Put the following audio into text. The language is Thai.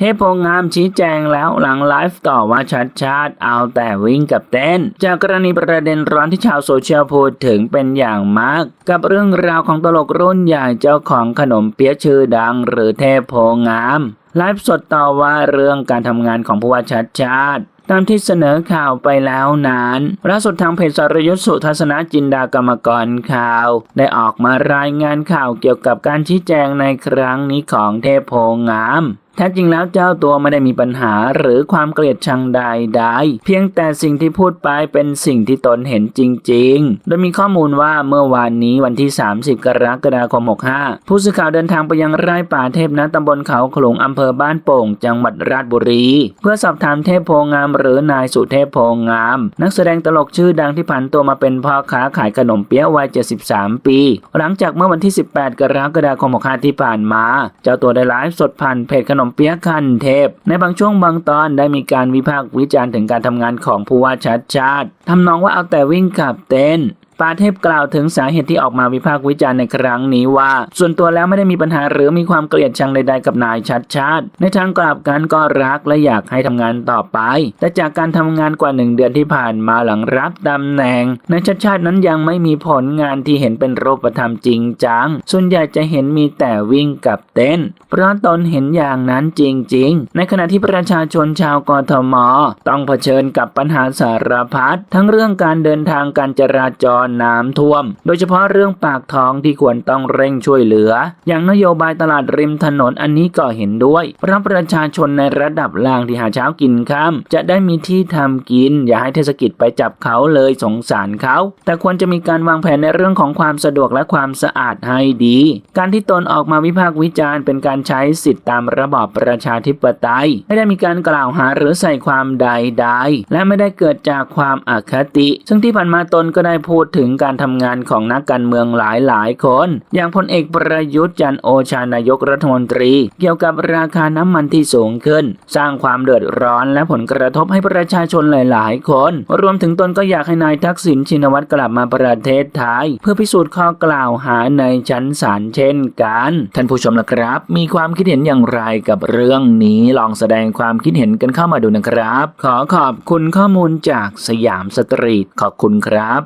พโพงามชี้แจงแล้วหลังไลฟ์ต่อว่าชัดชาติเอาแต่วิ่งกับเต้น จากกรณีประเด็นร้อนที่ชาวโซเชียลพูดถึงเป็นอย่างมาก กับเรื่องราวของตลกรุ่นใหญ่เจ้าของขนมเปี๊ยะชื่อดัง หรือเทพโพงามไลฟ์สดต่อว่าเรื่องการทำงานของผู้ว่าชัดชาติตามที่เสนอข่าวไปแล้วนั้นล่าสุดทางเพจสรยุทธสุทัศนจินดากรรมกรข่าว ได้ออกมารายงานข่าวเกี่ยวกับการชี้แจงในครั้งนี้ของเทพโพงาม แท้จริงแล้วเจ้าตัวไม่ได้มีปัญหาหรือความเกลียดชังใดๆ เพียงแต่สิ่งที่พูดไปเป็นสิ่งที่ตนเห็นจริง ๆ โดยมีข้อมูลว่าเมื่อวานนี้วันที่ 30 กรกฎาคม 65 ผู้สื่อข่าวเดินทางไปยังไร่ป่าเทพณตำบลเขาขลุงอำเภอบ้านโป่ง จังหวัดราชบุรี เพื่อสอบถามเทพโพงามหรือนายสุเทพโพงาม นักแสดงตลกชื่อดังที่ผันตัวมาเป็นพ่อค้าขายขนมเปี๊ยะวัย 73 ปี หลังจากเมื่อวันที่ 18 กรกฎาคม 65 ที่ผ่านมา เจ้าตัวได้ไลฟ์สดผ่านเพจขนมเปี๊ยะคันเทพ ในบางช่วงบางตอนได้มีการวิพากษ์วิจารณ์ถึงการทำงานของผู้ว่าชัดชาติทำนองว่าเอาแต่วิ่งขับเต้น ปาเทพกล่าวถึงสาเหตุที่ออกมาวิพากษ์วิจารณ์ในครั้งนี้ว่า ส่วนตัวแล้วไม่ได้มีปัญหาหรือมีความเกลียดชังใดๆกับนายชัดชาติ ในทางกลับกันก็รักและอยากให้ทำงานต่อไป แต่จากการทำงานกว่าหนึ่งเดือนที่ผ่านมาหลังรับตำแหน่งนายชัดชาตินั้นยังไม่มีผลงานที่เห็นเป็นรูปธรรมจริงจัง ส่วนใหญ่จะเห็นมีแต่วิ่งกับเต้น เพราะตนเห็นอย่างนั้นจริง ๆ ในขณะที่ประชาชนชาวกทม ต้องเผชิญกับปัญหาสารพัดทั้งเรื่องการเดินทางการจราจรน้ำท่วม โดยเฉพาะเรื่องปากท้องที่ควรต้องเร่งช่วยเหลือ อย่างนโยบายตลาดริมถนนอันนี้ก็เห็นด้วยเพราะประชาชนในระดับล่างที่หาเช้ากินค่ำจะได้มีที่ทำกิน อย่าให้เทศกิจไปจับเขาเลยสงสารเขา แต่ควรจะมีการวางแผนในเรื่องของความสะดวกและความสะอาดให้ดี การที่ตนออกมาวิพากษ์วิจารณ์เป็นการใช้สิทธิตามระบอบประชาธิปไตย ไม่ได้มีการกล่าวหาหรือใส่ความใดๆและไม่ได้เกิดจากความอคติ ซึ่งที่ผ่านมาตนก็ได้พูดถึงการทำงานของนักการเมืองหลายๆคน อย่างพลเอกประยุทธ์จันโอชานายกรัฐมนตรี เกี่ยวกับราคาน้ำมันที่สูงขึ้น สร้างความเดือดร้อนและผลกระทบให้ประชาชนหลาย ๆ คน รวมถึงตนก็อยากให้นายทักษิณชินวัตรกลับมาประเทศไทย เพื่อพิสูจน์ข้อกล่าวหาในชั้นศาลเช่นกัน ท่านผู้ชมนะครับ มีความคิดเห็นอย่างไรกับเรื่องนี้ลองแสดงความคิดเห็นกันเข้ามาดูนะครับ ขอขอบคุณข้อมูลจากสยามสตรีทขอบคุณครับ